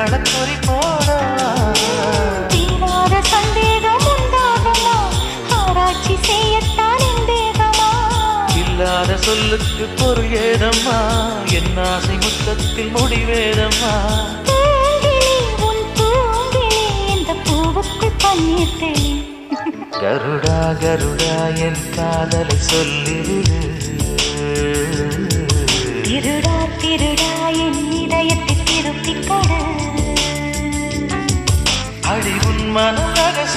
அடையாள குறி போட தீராத சந்தேகம் உண்டாகுமா? ஆராய்ச்சி செய்யத்தான் தேகமா இல்லாத சொல்லுக்கு பொருள் ஏதம்மா? என் ஆசை முத்தத்தில் முடிவேதம்மா? கருடா கருடா என் காதலை சொல்லிடு திருடா திருடா என் அடி உன் மன